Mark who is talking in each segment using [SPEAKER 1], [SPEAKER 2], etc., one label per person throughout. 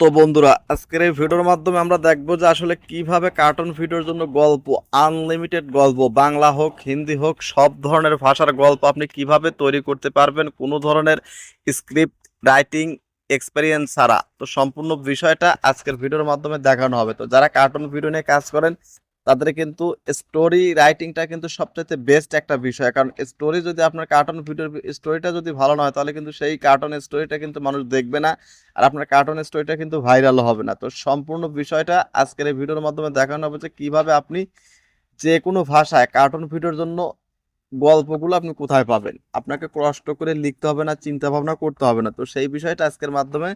[SPEAKER 1] তো বন্ধুরা, আজকের এই ভিডিওর মাধ্যমে আমরা দেখব যে আসলে কীভাবে কার্টুন ভিডিওর জন্য গল্প আনলিমিটেড গল্প, বাংলা হোক, হিন্দি হোক, সব ধরনের ভাষার গল্প আপনি কীভাবে তৈরি করতে পারবেন, কোনো ধরনের স্ক্রিপ্ট রাইটিং এক্সপেরিয়েন্স ছাড়া। তো সম্পূর্ণ বিষয়টা আজকের ভিডিওর মাধ্যমে দেখানো হবে। তো যারা কার্টুন ভিডিও নিয়ে কাজ করেন তাদের কিন্তু স্টোরি রাইটিংটা কিন্তু সবচেয়ে বেস্ট একটা বিষয়। কারণ স্টোরি যদি আপনার কার্টুন ভিডিওর স্টোরিটা যদি ভালো না হয়, তাহলে কিন্তু সেই কার্টুন স্টোরিটা কিন্তু মানুষ দেখবে না। আর আপনার কার্টুন স্টোরিটা কিন্তু ভাইরাল হবে না। তো সম্পূর্ণ বিষয়টা আজকের এই ভিডিওর মাধ্যমে দেখানো হবে যে কীভাবে আপনি যে কোনো ভাষায় কার্টুন ভিডিওর জন্য গল্পগুলো আপনি কোথায় পাবেন। আপনাকে কষ্ট করে লিখতে হবে না, চিন্তা ভাবনা করতে হবে না। তো সেই বিষয়টা আজকের মাধ্যমে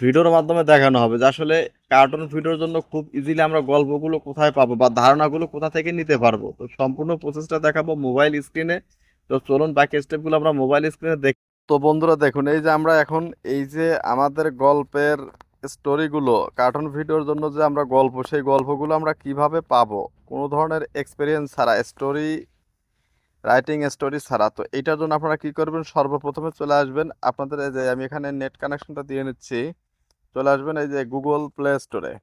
[SPEAKER 1] ভিডিওর মাধ্যমে দেখানো হবে যে আসলে কার্টুন ভিডিওর জন্য খুব ইজিলি আমরা গল্পগুলো কোথায় পাবো বা ধারণাগুলো কোথা থেকে নিতে পারব। তো সম্পূর্ণ প্রসেসটা দেখাবো মোবাইল স্ক্রিনে তো চলুন বাকি স্টেপগুলো আমরা মোবাইল স্ক্রিনে দেখ। তো বন্ধুরা দেখুন, এই যে আমরা এখন এই যে আমাদের গল্পের স্টোরিগুলো কার্টুন ভিডিওর জন্য যে আমরা গল্প, সেই গল্পগুলো আমরা কীভাবে পাবো? কোনো ধরনের এক্সপিরিয়েন্স ছাড়া স্টোরি রাইটিং স্টোরি ছাড়া। তো এইটার জন্য আপনারা কি করবেন? সর্বপ্রথমে চলে আসবেন। আপনাদের এই যে আমি এখানে নেট কানেকশনটা দিয়ে নিচ্ছি। চলে আসবেন এই যে গুগল প্লে স্টোরে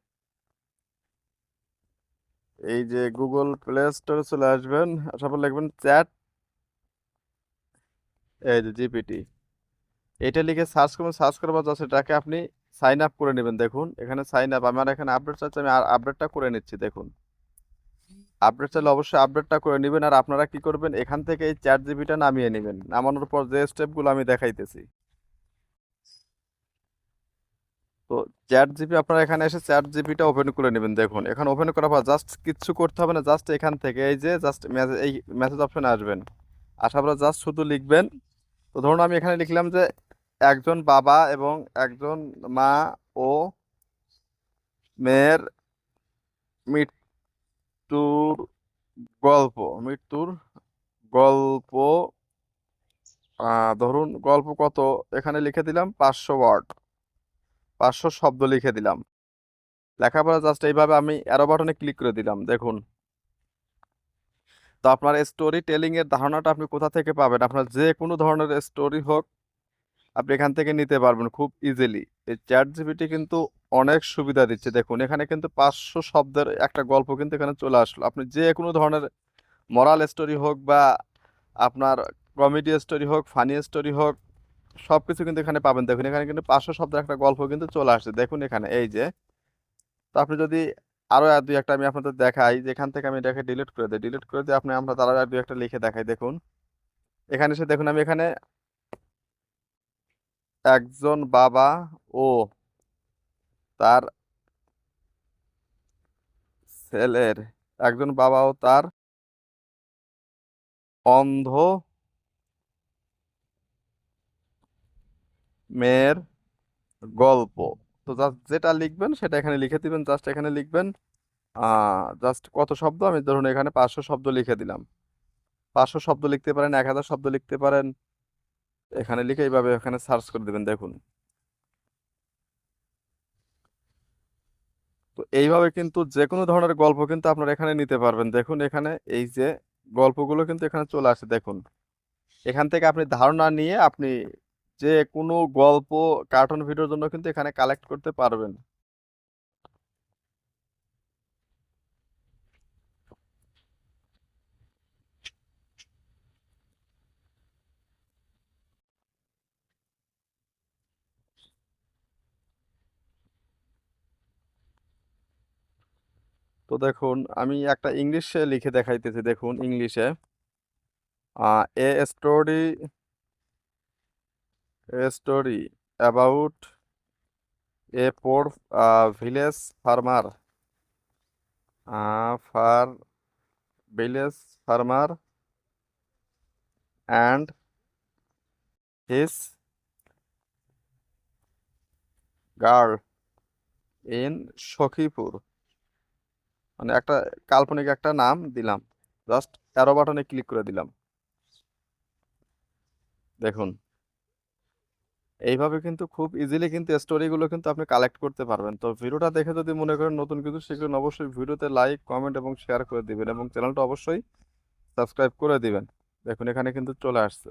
[SPEAKER 1] এই যে গুগল প্লে স্টোরে চলে আসবেন, আসার পর লিখবেন চ্যাট, এই যে জিপিটি এটা লিখে সার্চ করবেন সার্চ করবার যাচ্ছে এটাকে আপনি সাইন আপ করে নেবেন, দেখুন। এখানে সাইন আপ আমার এখানে আপডেট চাচ্ছে আমি আর আপডেটটা করে নিচ্ছি, দেখুন। আপডেট চাইলে অবশ্যই আপডেটটা করে নেবেন, আর আপনারা কি করবেন, এখান থেকে এই চ্যাট জিপিটা নামিয়ে নেবেন। নামানোর পর যে স্টেপগুলো আমি দেখাইতেছি। তো চ্যাট জিপি আপনারা এখানে এসে চ্যাট জিপিটা ওপেন করে নেবেন, দেখুন। এখানে ওপেন করার পর জাস্ট কিচ্ছু করতে হবে না জাস্ট এখান থেকে এই যে জাস্ট মেসেজ এই মেসেজ অপশনে আসবেন। আসার পর জাস্ট শুধু লিখবেন। তো ধরুন আমি এখানে লিখলাম যে একজন বাবা এবং একজন মা ও মেয়ের মৃত্যুর গল্প মৃত্যুর গল্প ধরুন গল্প কত? এখানে লিখে দিলাম পাঁচশো ওয়ার্ড। পাঁচশো শব্দ লিখে দিলাম। লেখার পরে জাস্ট এইভাবে আমি অ্যারো বাটনে ক্লিক করে দিলাম, দেখুন। তো আপনার স্টোরি টেলিংয়ের ধারণাটা আপনি কোথা থেকে পাবেন? আপনার যে কোনো ধরনের স্টোরি হোক, আপনি এখান থেকে নিতে পারবেন খুব ইজিলি এই চ্যাট জিপিটি কিন্তু অনেক সুবিধা দিচ্ছে। দেখুন, এখানে কিন্তু পাঁচশো শব্দের একটা গল্প কিন্তু এখানে চলে আসলো। আপনি যে কোনো ধরনের মরাল স্টোরি হোক বা আপনার কমেডি স্টোরি হোক ফানি স্টোরি হোক সব কিছু কিন্তু এখানে পাবেন। দেখুন, এখানে কিন্তু পাঁচশো শব্দের একটা গল্প কিন্তু চলে আসছে। দেখুন এখানে, এই যে। তো আপনি যদি আরও এক, দুই একটা আমি আপনাদের দেখাই, যেখান থেকে আমি এটাকে ডিলিট করে দিই ডিলিট করে দিয়ে আপনি আমরা তারা এক, দুই একটা লিখে দেখাই। দেখুন, এখানে এসে দেখুন, আমি এখানে একজন বাবা ও তার ছেলের, একজন বাবা ও তার অন্ধ মেয়ের গল্প। তো জাস্ট যেটা লিখবেন সেটা এখানে লিখে দিবেন জাস্ট এখানে লিখবেন। জাস্ট কত শব্দ? আমি ধরুন এখানে পাঁচশো শব্দ লিখে দিলাম। পাঁচশো শব্দ লিখতে পারেন, এক হাজার শব্দ লিখতে পারেন। এখানে লিখে এইভাবে এখানে সার্চ করে দেবেন, দেখুন। তো এইভাবে কিন্তু যে কোনো ধরনের গল্প কিন্তু আপনারা এখানে নিতে পারবেন। দেখুন এখানে এই যে গল্পগুলো কিন্তু এখানে চলে আসে, দেখুন। এখান থেকে আপনি ধারণা নিয়ে আপনি যে কোনো গল্প কার্টুন ভিডিওর জন্য কিন্তু এখানে কালেক্ট করতে পারবেন। তো দেখুন, আমি একটা ইংলিশে লিখে দেখাইতেছি, দেখুন ইংলিশে a. Story a story about a poor uh, village farmer uh, far village farmer and his girl in Sakhipur মানে একটা কাল্পনিক একটা নাম দিলাম জাস্ট অ্যারো বাটনে ক্লিক করে দিলাম দেখুন এইভাবে কিন্তু খুব ইজিলি কিন্তু স্টোরিগুলো কিন্তু আপনি কালেক্ট করতে পারবেন। তো ভিডিওটা দেখে যদি মনে করেন নতুন কিছু শিখলেন অবশ্যই ভিডিওতে লাইক কমেন্ট এবং শেয়ার করে দিবেন এবং চ্যানেলটা অবশ্যই সাবস্ক্রাইব করে দিবেন। দেখুন, এখানে কিন্তু চলে আসছে।